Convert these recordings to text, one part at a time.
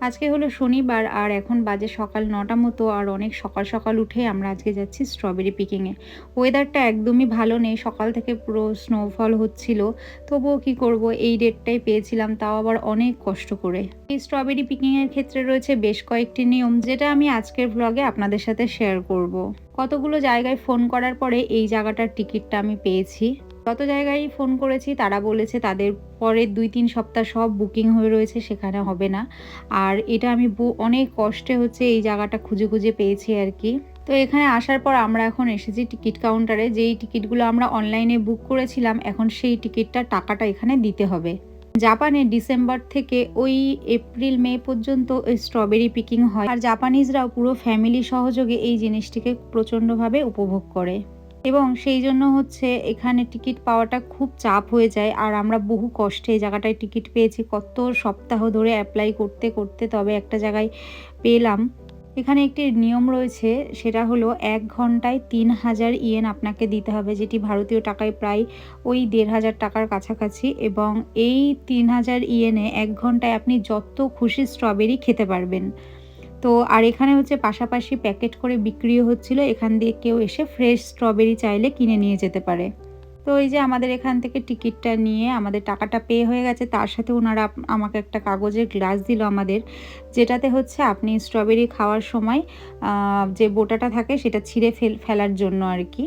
আজকে হলো শনিবার আর এখন বাজে সকাল নটা মতো আর অনেক সকাল সকাল উঠে আমরা আজকে যাচ্ছি স্ট্রবেরি পিকিংয়ে ওয়েদারটা একদমই ভালো নেই, সকাল থেকে পুরো স্নোফল হচ্ছিল, তবুও কি করব, এই ডেটটাই পেয়েছিলাম, তাও আবার অনেক কষ্ট করে। এই স্ট্রবেরি পিকিংয়ের ক্ষেত্রে রয়েছে বেশ কয়েকটি নিয়ম, যেটা আমি আজকের ভ্লগে আপনাদের সাথে শেয়ার করব। কতগুলো জায়গায় ফোন করার পরে এই জায়গাটার টিকিটটা আমি পেয়েছি। যত জায়গায় ফোন করেছি, তারা বলেছে তাদের পরের দুই তিন সপ্তাহ সব বুকিং হয়ে রয়েছে, সেখানে হবে না। আর এটা আমি অনেক কষ্টে হচ্ছে এই জায়গাটা খুঁজে খুঁজে পেয়েছি আর কি। তো এখানে আসার পর আমরা এখন এসেছি টিকিট কাউন্টারে, যেই টিকিটগুলো আমরা অনলাইনে বুক করেছিলাম, এখন সেই টিকিটটা টাকাটা এখানে দিতে হবে। জাপানে ডিসেম্বর থেকে ওই এপ্রিল, মে পর্যন্ত স্ট্রবেরি পিকিং হয়। আর জাপানিজরাও পুরো ফ্যামিলি সহযোগে এই জিনিসটিকে প্রচণ্ডভাবে উপভোগ করে। এবং সেই জন্য হচ্ছে এখানে টিকিট পাওয়াটা খুব চাপ হয়ে যায়। আর আমরা বহু কষ্টে এই জায়গাটায় টিকিট পেয়েছি। কত সপ্তাহ ধরে অ্যাপ্লাই করতে করতে তবে একটা জায়গায় পেলাম। এখানে একটি নিয়ম রয়েছে, সেটা হলো এক ঘন্টায় তিন হাজার ইয়েন আপনাকে দিতে হবে, যেটি ভারতীয় টাকায় প্রায় ওই দেড় হাজার টাকার কাছাকাছি। এবং এই তিন হাজার ইয়েনে এক ঘন্টায় আপনি যত খুশি স্ট্রবেরি খেতে পারবেন। তো আর এখানে হচ্ছে পাশাপাশি প্যাকেট করে বিক্রিও হচ্ছিল। এখান দিয়ে কেউ এসে ফ্রেশ স্ট্রবেরি চাইলে কিনে নিয়ে যেতে পারে। তো এই যে আমাদের এখান থেকে টিকিটটা নিয়ে আমাদের টাকাটা পে হয়ে গেছে, তার সাথে ওনারা আমাকে একটা কাগজের গ্লাস দিল আমাদের, যেটাতে হচ্ছে আপনি স্ট্রবেরি খাওয়ার সময় যে বোটাটা থাকে সেটা ছিঁড়ে ফেল ফেলার জন্য আর কি।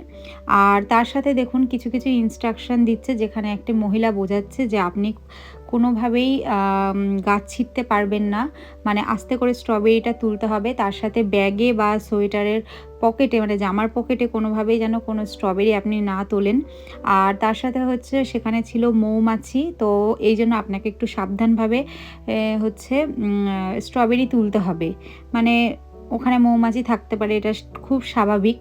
আর তার সাথে দেখুন কিছু কিছু ইনস্ট্রাকশন দিচ্ছে, যেখানে একটি মহিলা বোঝাচ্ছে যে আপনি কোনোভাবেই গাছ ছিটতে পারবেন না। মানে আস্তে করে স্ট্রবেরিটা তুলতে হবে। তার সাথে ব্যাগে বা সোয়েটারের পকেটে মানে জামার পকেটে কোনোভাবেই যেন কোনো স্ট্রবেরি আপনি না তোলেন। আর তার সাথে হচ্ছে সেখানে ছিল মৌমাছি। তো এই জন্য আপনাকে একটু সাবধানভাবে হচ্ছে স্ট্রবেরি তুলতে হবে। মানে ওখানে মৌমাছি থাকতে পারে, এটা খুব স্বাভাবিক।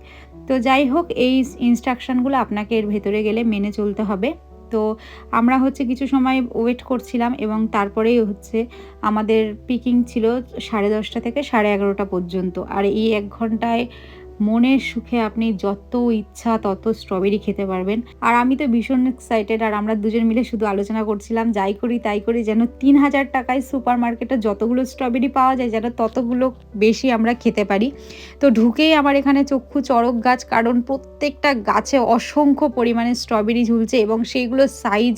তো যাই হোক, এই ইনস্ট্রাকশানগুলো আপনাকে এর ভেতরে গেলে মেনে চলতে হবে। তো আমরা হচ্ছে কিছু সময় ওয়েট করছিলাম এবং তারপরেই হচ্ছে আমাদের পিকিং ছিল সাড়ে দশটা থেকে সাড়ে এগারোটা পর্যন্ত। আর এই এক ঘন্টায় মনের সুখে আপনি যত ইচ্ছা তত স্ট্রবেরি খেতে পারবেন। আর আমি তো ভীষণ এক্সাইটেড আর আমরা দুজন মিলে শুধু আলোচনা করছিলাম, যাই করি তাই করি, যেন তিন হাজার টাকায় সুপার মার্কেটে যতগুলো স্ট্রবেরি পাওয়া যায়, যেন ততগুলো বেশি আমরা খেতে পারি। তো ঢুকেই আমার এখানে চক্ষু চড়ক গাছ, কারণ প্রত্যেকটা গাছে অসংখ্য পরিমাণে স্ট্রবেরি ঝুলছে এবং সেইগুলো সাইজ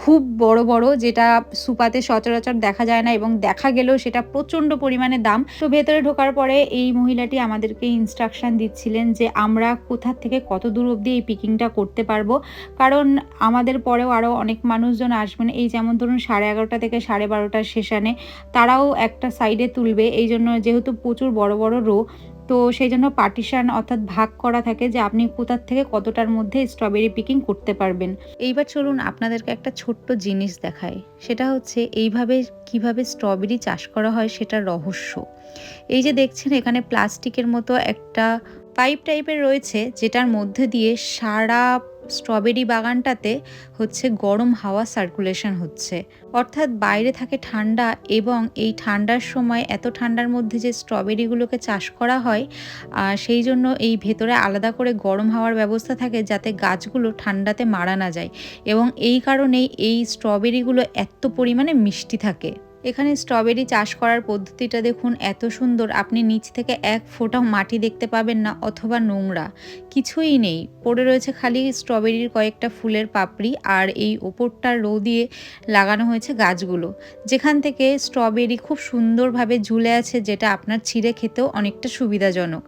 খুব বড় বড়, যেটা সুপাতে সচরাচর দেখা যায় না এবং দেখা গেলেও সেটা প্রচণ্ড পরিমাণে দাম। তো ভেতরে ঢোকার পরে এই মহিলাটি আমাদেরকে ইনস্ট্রাকশন দিচ্ছিলেন যে আমরা কোথা থেকে কত দূর অবধি এই পিকিংটা করতে পারব। কারণ আমাদের পরেও আরও অনেক মানুষজন আসবেন। এই যেমন ধরুন সাড়ে এগারোটা থেকে সাড়ে বারোটার সেশানে তারাও একটা সাইডে তুলবে। এই জন্য যেহেতু প্রচুর বড় বড় রো তো সেই জন্য পার্টিশান অর্থাৎ ভাগ করা থাকে যে আপনি কোথার থেকে কতটার মধ্যে স্ট্রবেরি পিকিং করতে পারবেন। এইবার চলুন আপনাদেরকে একটা ছোট্ট জিনিস দেখায় সেটা হচ্ছে এইভাবে কীভাবে স্ট্রবেরি চাষ করা হয় সেটা রহস্য। এই যে দেখছেন এখানে প্লাস্টিকের মতো একটা পাইপ টাইপের রয়েছে যেটার মধ্যে দিয়ে সারা স্ট্রবেরি বাগানটাতে হচ্ছে গরম হাওয়া সার্কুলেশন হচ্ছে। অর্থাৎ বাইরে থাকে ঠান্ডা এবং এই ঠান্ডার সময় এত ঠান্ডার মধ্যে যে স্ট্রবেরিগুলোকে চাষ করা হয় সেই জন্য এই ভেতরে আলাদা করে গরম হাওয়ার ব্যবস্থা থাকে যাতে গাছগুলো ঠান্ডাতে মারা না যায়। এবং এই কারণেই এই স্ট্রবেরিগুলো এত পরিমাণে মিষ্টি থাকে। এখানে স্ট্রবেরি চাষ করার পদ্ধতিটা দেখুন, এত সুন্দর। আপনি নিচ থেকে এক ফোঁটাও মাটি দেখতে পাবেন না, অথবা নোংরা। কিছুই নেই। পড়ে রয়েছে খালি স্ট্রবেরির কয়েকটা ফুলের পাপড়ি আর এই ওপরটা রো দিয়ে লাগানো হয়েছে গাছগুলো। যেখান থেকে স্ট্রবেরি খুব সুন্দরভাবে ঝুলে আছে, যেটা আপনার ছিঁড়ে খেতেও অনেকটা সুবিধাজনক।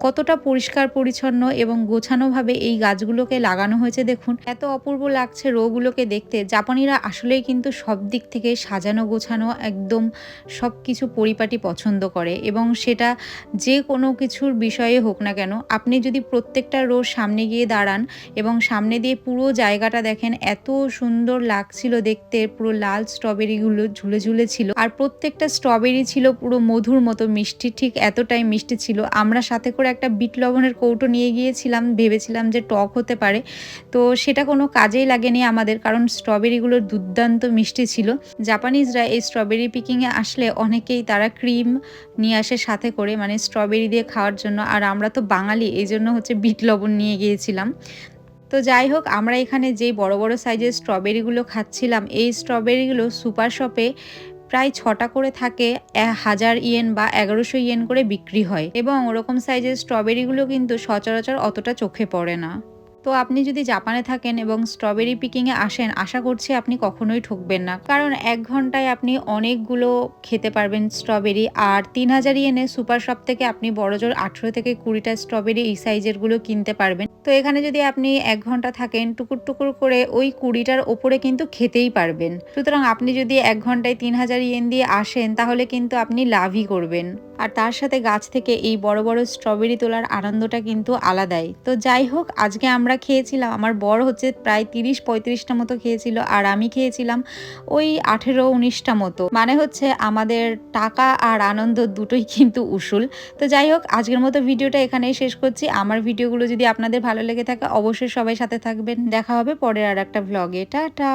কতটা পরিষ্কার পরিচ্ছন্ন এবং গোছানোভাবে এই গাছগুলোকে লাগানো হয়েছে দেখুন। এত অপূর্ব লাগছে রোগুলোকে দেখতে। জাপানিরা আসলেই কিন্তু সব দিক থেকে সাজানো গোছানো একদম সব কিছু পরিপাটি পছন্দ করে এবং সেটা যে কোনো কিছুর বিষয়ে হোক না কেন, আপনি যদি প্রত্যেকটা রোজ সামনে গিয়ে দাঁড়ান এবং সামনে দিয়ে পুরো জায়গাটা দেখেন, এত সুন্দর লাগছিল দেখতে, পুরো লাল স্ট্রবেরিগুলো ঝুলে ঝুলে ছিল আর প্রত্যেকটা স্ট্রবেরি ছিল পুরো মধুর মতো মিষ্টি, ঠিক এতটাই মিষ্টি ছিল। আমরা সাথে করে একটা বিট লবণের কৌটো নিয়ে গিয়েছিলাম, ভেবেছিলাম যে টক হতে পারে। তো সেটা কোনো কাজেই লাগেনি আমাদের, কারণ স্ট্রবেরিগুলোর দুর্দান্ত মিষ্টি ছিল। জাপানিজরা এই স্ট্রবেরি স্ট্রবেরি পিকিংয়ে আসলে অনেকেই তারা ক্রিম নিয়ে আসে সাথে করে মানে স্ট্রবেরি দিয়ে খাওয়ার জন্য। আর আমরা তো বাঙালি এই জন্য হচ্ছে বিট লবণ নিয়ে গিয়েছিলাম। তো যাই হোক, আমরা এখানে যেই বড় বড় সাইজের স্ট্রবেরিগুলো খাচ্ছিলাম, এই স্ট্রবেরিগুলো সুপার শপে প্রায় ছটা করে থাকে হাজার ইয়েন বা এগারোশো ইয়েন করে বিক্রি হয়। এবং ওরকম সাইজের স্ট্রবেরিগুলো কিন্তু সচরাচর অতটা চোখে পড়ে না। তো আপনি যদি জাপানে থাকেন এবং স্ট্রবেরি পিকিংয়ে আসেন, আশা করছি আপনি কখনোই ঠকবেন না। কারণ এক ঘন্টায় আপনি অনেকগুলো খেতে পারবেন স্ট্রবেরি আর তিন হাজার ইয়েনে সুপার শপ থেকে আপনি বড়জোর আঠেরো থেকে কুড়িটা স্ট্রবেরি এই সাইজেরগুলো কিনতে পারবেন। তো এখানে যদি আপনি এক ঘণ্টা থাকেন, টুকুর টুকুর করে ওই কুড়িটার ওপরে কিন্তু খেতেই পারবেন। সুতরাং আপনি যদি এক ঘন্টায় তিন হাজার ইয়েন দিয়ে আসেন, তাহলে কিন্তু আপনি লাভই করবেন। আর তার সাথে গাছ থেকে এই বড় বড় স্ট্রবেরি তোলার আনন্দটা কিন্তু আলাদাই। তো যাই হোক, আজকে আমরা খেয়েছিলাম। আমার বর হচ্ছে প্রায় তিরিশ, পঁয়ত্রিশটা মতো খেয়েছিল আর আমি খেয়েছিলাম ওই আঠেরো, উনিশটা মতো। মানে হচ্ছে আমাদের টাকা আর আনন্দ দুটোই কিন্তু উসুল। তো যাই হোক, আজকের মতো ভিডিওটা এখানেই শেষ করছি। আমার ভিডিওগুলো যদি আপনাদের ভালো লেগে থাকে, অবশ্যই সবাই সাথে থাকবেন। দেখা হবে পরের আর একটা ভ্লগে টাটা!